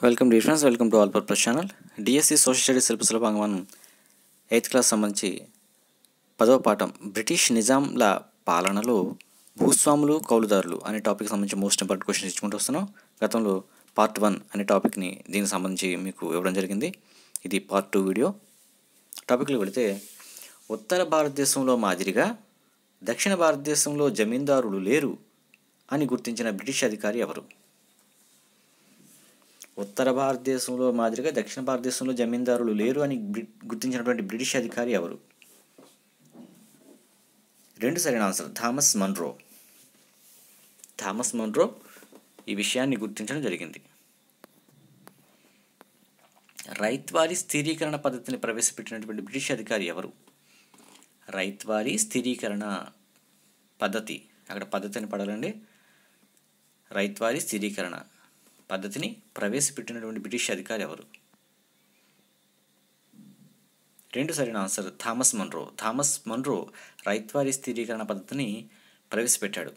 Welcome the friends welcome to all purpose channel DSC social studies సిలబస్లో భాగంగా మనం eighth class సంబంధించి పదవ పాఠం బ్రిటిష్ నిజాంల పాలనలో భూస్వాములు కౌలుదారులు అనే టాపిక్ సంబంధించి మోస్ట్ ఇంపార్టెంట్ క్వశ్చన్స్ ఇచ్చుకుంటూ వస్తున్నాం. గతంలో పార్ట్ వన్ అనే టాపిక్ని దీనికి సంబంధించి మీకు ఇవ్వడం జరిగింది. ఇది పార్ట్ టూ వీడియో టాపిక్లో వెళితే ఉత్తర భారతదేశంలో మాదిరిగా దక్షిణ భారతదేశంలో జమీందారులు లేరు అని గుర్తించిన బ్రిటిష్ అధికారి ఎవరు? ఉత్తర భారతదేశంలో మాదిరిగా దక్షిణ భారతదేశంలో జమీందారులు లేరు అని గుర్తించినటువంటి బ్రిటిష్ అధికారి ఎవరు? రెండు సరైన answer Thomas Munro. Thomas Munro ఈ విషయాన్ని గుర్తించడం జరిగింది. రైత్వారి స్థిరీకరణ పద్ధతిని ప్రవేశపెట్టినటువంటి బ్రిటిష్ అధికారి ఎవరు? రైత్వారి స్థిరీకరణ పద్ధతి. అక్కడ పద్ధతిని పడాలండి. రైత్వారి స్థిరీకరణ. పద్ధతిని ప్రవేశపెట్టినటువంటి బ్రిటిష్ అధికారి ఎవరు? రెండు సరైన answer Thomas Munro. Thomas Munro ryotwari స్థిరీకరణ పద్ధతిని ప్రవేశపెట్టాడు.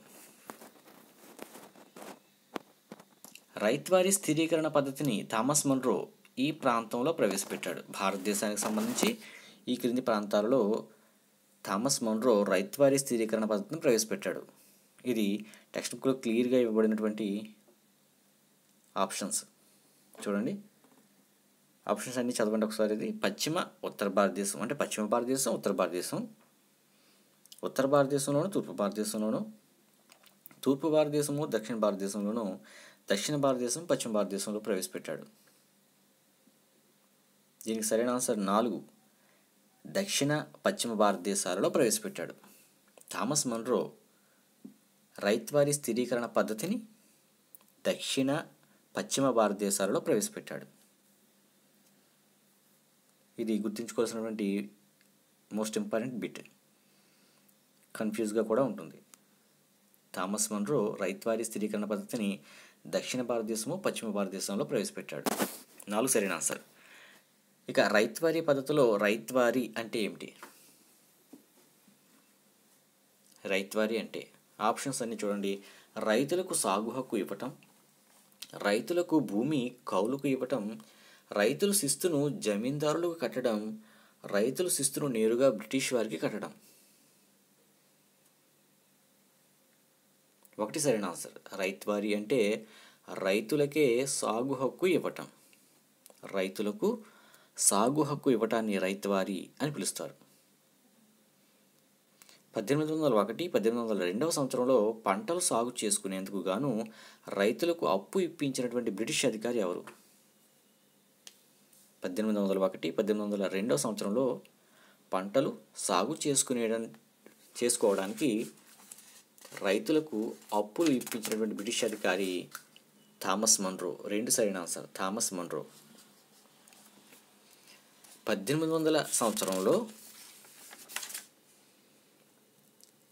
రైత్వారీ స్థిరీకరణ పద్ధతిని థామస్ మన్రో ఈ ప్రాంతంలో ప్రవేశపెట్టాడు. భారతదేశానికి సంబంధించి ఈ క్రింది ప్రాంతాలలో థామస్ మన్రో రైత్వారీ స్థిరీకరణ పద్ధతిని ప్రవేశపెట్టాడు. ఇది టెక్స్ట్ బుక్లో క్లియర్గా ఇవ్వబడినటువంటి ఆప్షన్స్. చూడండి. ఆప్షన్స్ అన్నీ చదవండి ఒకసారి ఇది. పశ్చిమ ఉత్తర భారతదేశం. అంటే పశ్చిమ భారతదేశం ఉత్తర భారతదేశం. ఉత్తర భారతదేశంలోను తూర్పు భారతదేశంలోను తూర్పు భారతదేశము దక్షిణ భారతదేశంలోను దక్షిణ భారతదేశం పశ్చిమ భారతదేశంలో ప్రవేశపెట్టాడు. దీనికి సరైన ఆన్సర్ నాలుగు. దక్షిణ పశ్చిమ భారతదేశాలలో ప్రవేశపెట్టాడు. థామస్ మన్రో రైత్వారీ స్థిరీకరణ పద్ధతిని దక్షిణ పశ్చిమ భారతదేశాలలో ప్రవేశపెట్టాడు. ఇది గుర్తుంచుకోవాల్సినటువంటి మోస్ట్ ఇంపార్టెంట్ బిట్ కన్ఫ్యూజ్గా కూడా ఉంటుంది. థామస్ మన్రో రైత్వారీ స్థిరీకరణ పద్ధతిని దక్షిణ భారతదేశము పశ్చిమ భారతదేశంలో ప్రవేశపెట్టాడు. నాలుగు సరైన ఆన్సర్ ఇక రైత్వారీ పద్ధతిలో రైత్వారీ అంటే ఏమిటి? రైత్వారీ అంటే ఆప్షన్స్ అన్నీ చూడండి. రైతులకు సాగు హక్కు ఇవ్వటం రైతులకు భూమి కౌలుకు ఇవ్వటం రైతుల శిస్తును జమీందారులకు కట్టడం రైతుల శిస్తును నేరుగా బ్రిటిష్ వారికి కట్టడం. ఒకటి సరైన ఆన్సర్. రైత్వారీ అంటే రైతులకే సాగు హక్కు ఇవ్వటం. రైతులకు సాగు హక్కు ఇవ్వటాన్ని రైతువారి అని పిలుస్తారు. పద్దెనిమిది వందల ఒకటి పద్దెనిమిది వందల రెండవ సంవత్సరంలో పంటలు సాగు చేసుకునేందుకు గాను రైతులకు అప్పు ఇప్పించినటువంటి బ్రిటిష్ అధికారి ఎవరు? పద్దెనిమిది వందల ఒకటి పద్దెనిమిది వందల రెండవ సంవత్సరంలో పంటలు సాగు చేసుకునే చేసుకోవడానికి రైతులకు అప్పులు ఇప్పించినటువంటి బ్రిటిష్ అధికారి థామస్ మన్రో. రెండు సరైన ఆన్సర్ థామస్ మన్రో. పద్దెనిమిది వందల సంవత్సరంలో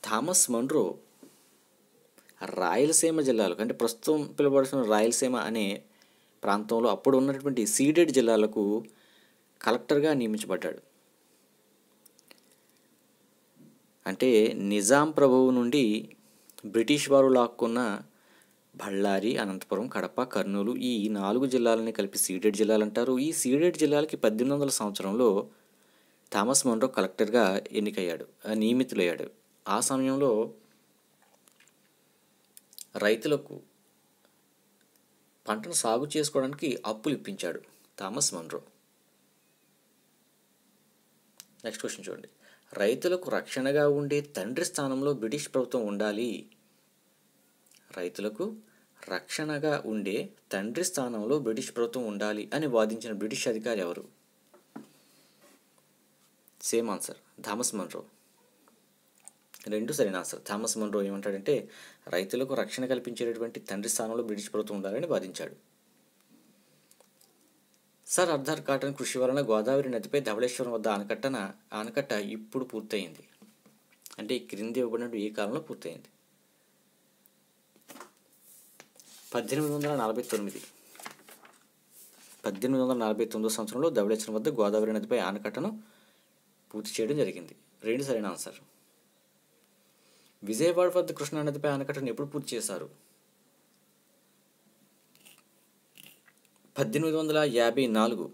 థామస్ మన్రో రాయలసీమ జిల్లాలకు అంటే ప్రస్తుతం పిలువబడుతున్న రాయలసీమ అనే ప్రాంతంలో అప్పుడు ఉన్నటువంటి సీడెడ్ జిల్లాలకు కలెక్టర్గా నియమించబడ్డాడు. అంటే నిజాం ప్రభువు నుండి బ్రిటిష్ వారు లాక్కున్న బళ్ళారి అనంతపురం కడప కర్నూలు ఈ నాలుగు జిల్లాలని కలిపి సీడెడ్ జిల్లాలు అంటారు. ఈ సీడెడ్ జిల్లాలకి పద్దెనిమిది వందల సంవత్సరంలో థామస్ మన్రో కలెక్టర్గా ఎన్నికయ్యాడు ఆ, నియమితులయ్యాడు. ఆ సమయంలో రైతులకు పంటను సాగు చేసుకోవడానికి అప్పులు ఇప్పించాడు థామస్ మన్రో. నెక్స్ట్ క్వశ్చన్ చూడండి. రైతులకు రక్షణగా ఉండే తండ్రి స్థానంలో బ్రిటిష్ ప్రభుత్వం ఉండాలి. రైతులకు రక్షణగా ఉండే తండ్రి స్థానంలో బ్రిటిష్ ప్రభుత్వం ఉండాలి అని వాదించిన బ్రిటిష్ అధికారి ఎవరు? Same answer. Thomas Munro. రెండు సరైన ఆన్సర్ థామస్ మన్రో ఏమంటాడంటే రైతులకు రక్షణ కల్పించేటటువంటి తండ్రి స్థానంలో బ్రిటిష్ ప్రభుత్వం ఉండాలని వాదించాడు. సార్ అర్ధర్ కాటన్ కృషి వలన గోదావరి నదిపై ధవళేశ్వరం వద్ద ఆనకట్టన ఆనకట్ట ఇప్పుడు పూర్తయింది. అంటే క్రింది ఇవ్వబడినట్టు ఈ కాలంలో పూర్తయింది? పద్దెనిమిది వందల నలభై తొమ్మిది. పద్దెనిమిది వందల నలభై తొమ్మిదో సంవత్సరంలో ధవళేశ్వరం వద్ద గోదావరి నదిపై ఆనకట్టను పూర్తి చేయడం జరిగింది. రెండు సరైన ఆన్సర్? విజయవాడ వద్ద కృష్ణానదిపై ఆనకట్టను ఎప్పుడు పూర్తి చేశారు? పద్దెనిమిది వందల యాభై నాలుగు.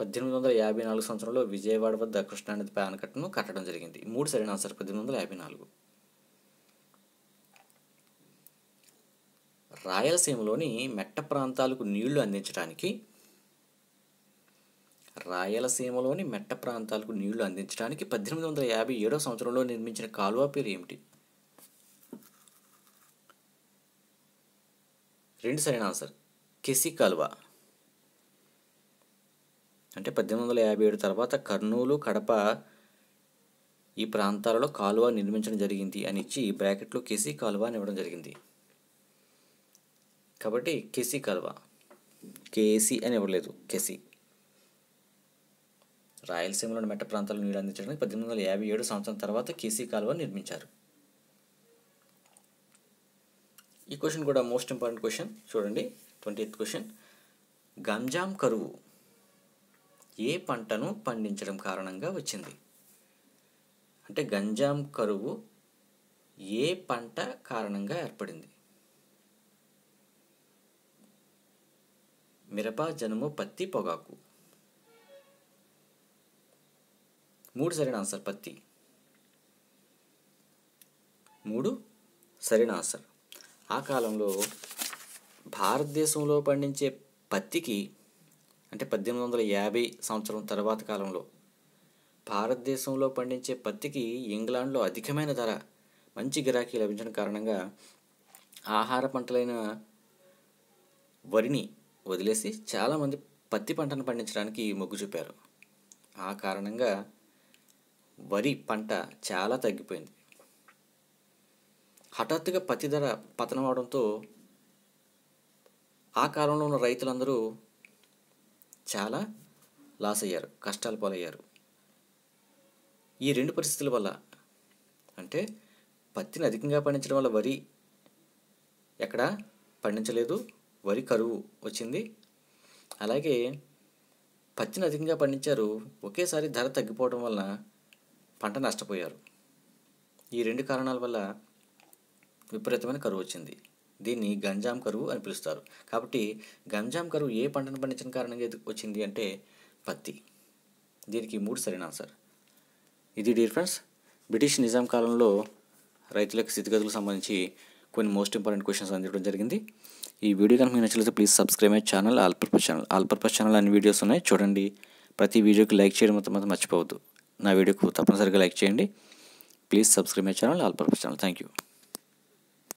పద్దెనిమిది వందల యాభై నాలుగు సంవత్సరంలో విజయవాడ వద్ద కృష్ణానదిపై ఆనకట్టను కట్టడం జరిగింది. మూడు సరైన ఆన్సర్ పద్దెనిమిది వందల యాభై నాలుగు. రాయలసీమలోని మెట్ట ప్రాంతాలకు నీళ్ళు అందించడానికి రాయలసీమలోని మెట్ట ప్రాంతాలకు నీళ్ళు అందించడానికి పద్దెనిమిది వందల యాభై ఏడో సంవత్సరంలో నిర్మించిన కాలువ పేరు ఏమిటి? రెండు సరైన ఆన్సర్. కెసి కాలువ. అంటే పద్దెనిమిది వందల యాభై ఏడు తర్వాత కర్నూలు కడప ఈ ప్రాంతాలలో కాలువ నిర్మించడం జరిగింది అని ఇచ్చి బ్రాకెట్లో కెసి కాలువ అని ఇవ్వడం జరిగింది. కాబట్టి కెసి కాలువ. కేసి అని ఇవ్వలేదు. కెసి. రాయలసీమలోని మెట్ట ప్రాంతాలను నీళ్ళు అందించడానికి పద్దెనిమిది వందల యాభై ఏడు సంవత్సరం తర్వాత కేసీ కాలువ నిర్మించారు. ఈ క్వశ్చన్ కూడా మోస్ట్ ఇంపార్టెంట్ క్వశ్చన్ చూడండి. ట్వంటీ ఎయిత్ క్వశ్చన్ గంజాం కరువు ఏ పంటను పండించడం కారణంగా వచ్చింది? అంటే గంజాం కరువు ఏ పంట కారణంగా ఏర్పడింది? మిరప జనుము పత్తి పొగాకు. మూడు సరైన ఆన్సర్ పత్తి. మూడు సరైన ఆన్సర్. ఆ కాలంలో భారతదేశంలో పండించే పత్తికి అంటే పద్దెనిమిది వందల యాభై సంవత్సరం తర్వాత కాలంలో భారతదేశంలో పండించే పత్తికి ఇంగ్లాండ్లో అధికమైన ధర మంచి గిరాకీ లభించడం కారణంగా ఆహార పంటలైన వరిని వదిలేసి చాలామంది పత్తి పంటను పండించడానికి మొగ్గు చూపారు. ఆ కారణంగా వరి పంట చాలా తగ్గిపోయింది. హఠాత్తుగా పత్తి ధర పతనం అవడంతో ఆ కాలంలో ఉన్న రైతులందరూ చాలా లాస్ అయ్యారు కష్టాలు పాలయ్యారు. ఈ రెండు పరిస్థితుల వల్ల అంటే పత్తిని అధికంగా పండించడం వల్ల వరి ఎక్కడ పండించలేదు వరి కరువు వచ్చింది. అలాగే పత్తిని అధికంగా పండించారు ఒకేసారి ధర తగ్గిపోవడం వలన పంట నష్టపోయారు. ఈ రెండు కారణాల వల్ల విపరీతమైన కరువు వచ్చింది. దీన్ని గంజాం కరువు అని పిలుస్తారు. కాబట్టి గంజాం కరువు ఏ పంటను పండించిన కారణంగా వచ్చింది అంటే పత్తి. దీనికి మూడు సరైన ఆన్సర్. ఇది డియర్ ఫ్రెండ్స్ బ్రిటిష్ నిజాం కాలంలో రైతులకు స్థితిగతులకు సంబంధించి కొన్ని మోస్ట్ ఇంపార్టెంట్ క్వశ్చన్స్ అందించడం జరిగింది. ఈ వీడియో కనుక మీకు నచ్చినట్లయితే please subscribe my channel all purpose channel all purpose channel అన్ని వీడియోస్ ఉన్నాయి. చూడండి. ప్రతి వీడియోకి లైక్ చేయడం మొత్తం మర్చిపోవద్దు. నా వీడియోకు తప్పనిసరిగా లైక్ చేయండి. Please subscribe my channel all purpose channel. Thank you